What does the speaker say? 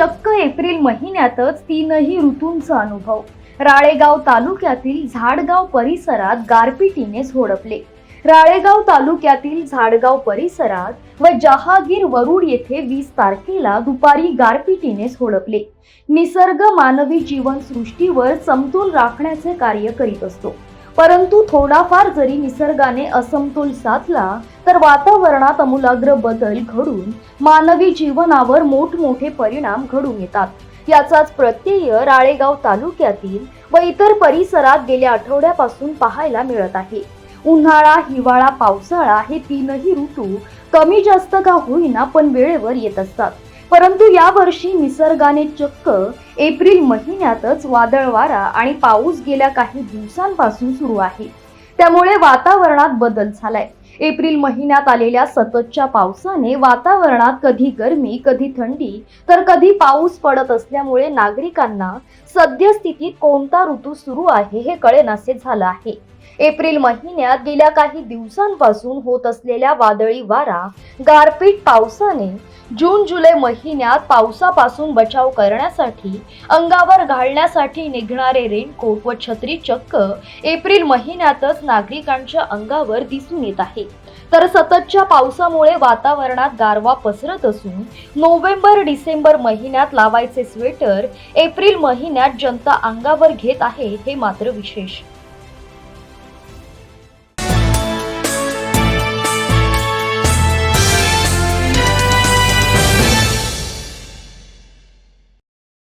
चक्क एप्रिल महिन्यातच तीनही ऋतूंचा अनुभव. राळेगाव तालुक्यातील झाडगाव परिसरात गारपिटीने झोडपले. राळेगाव तालुक्यातील झाडगाव परिसरात व जहागीर वरुड येथे वीस तारखेला दुपारी गारपिटीने झोडपले. निसर्ग मानवी जीवनसृष्टीवर समतोल राखण्याचे कार्य करीत असतो. परंतु थोडाफार जरी निसर्गाने असमतोल साधला तर वातावरणात अमूलाग्र बदल घडून मानवी जीवनावर मोठमोठे परिणाम घडून येतात. याचाच प्रत्यय राळेगाव तालुक्यातील व इतर परिसरात गेल्या आठवड्यापासून पाहायला मिळत आहे. उन्हाळा हिवाळा पावसाळा हे तीनही ऋतू कमी जास्त का होईना पण वेळेवर येत असतात. परंतु यावर्षी निसर्गाने चक्क एप्रिल महिन्यातच वादळ वारा आणि पाऊस गेल्या काही दिवसांपासून सुरू आहे. त्यामुळे वातावरणात बदल झालाय. एप्रिल महिन्यात आलेल्या सततच्या पावसाने वातावरणात कधी गरमी कधी थंडी तर कधी पाऊस पडत असल्यामुळे नागरिकांना सद्यस्थितीत कोणता ऋतू सुरू आहे हे कळेनासे झालं आहे. एप्रिल महिन्यात गेल्या काही दिवसांपासून होत असलेल्या वादळी वारा गारपीट पावसाने जून जुलै महिन्यात पावसापासून बचाव करण्यासाठी अंगावर घालण्यासाठी निघणारे रेनकोट व छत्री चक्क एप्रिल महिन्यातच नागरिकांच्या अंगावर दिसून येत आहे. तर सततच्या पावसामुळे वातावरणात गारवा पसरत असून नोव्हेंबर डिसेंबर महिन्यात लावायचे स्वेटर एप्रिल महिन्यात जनता अंगावर घेत आहे हे मात्र विशेष.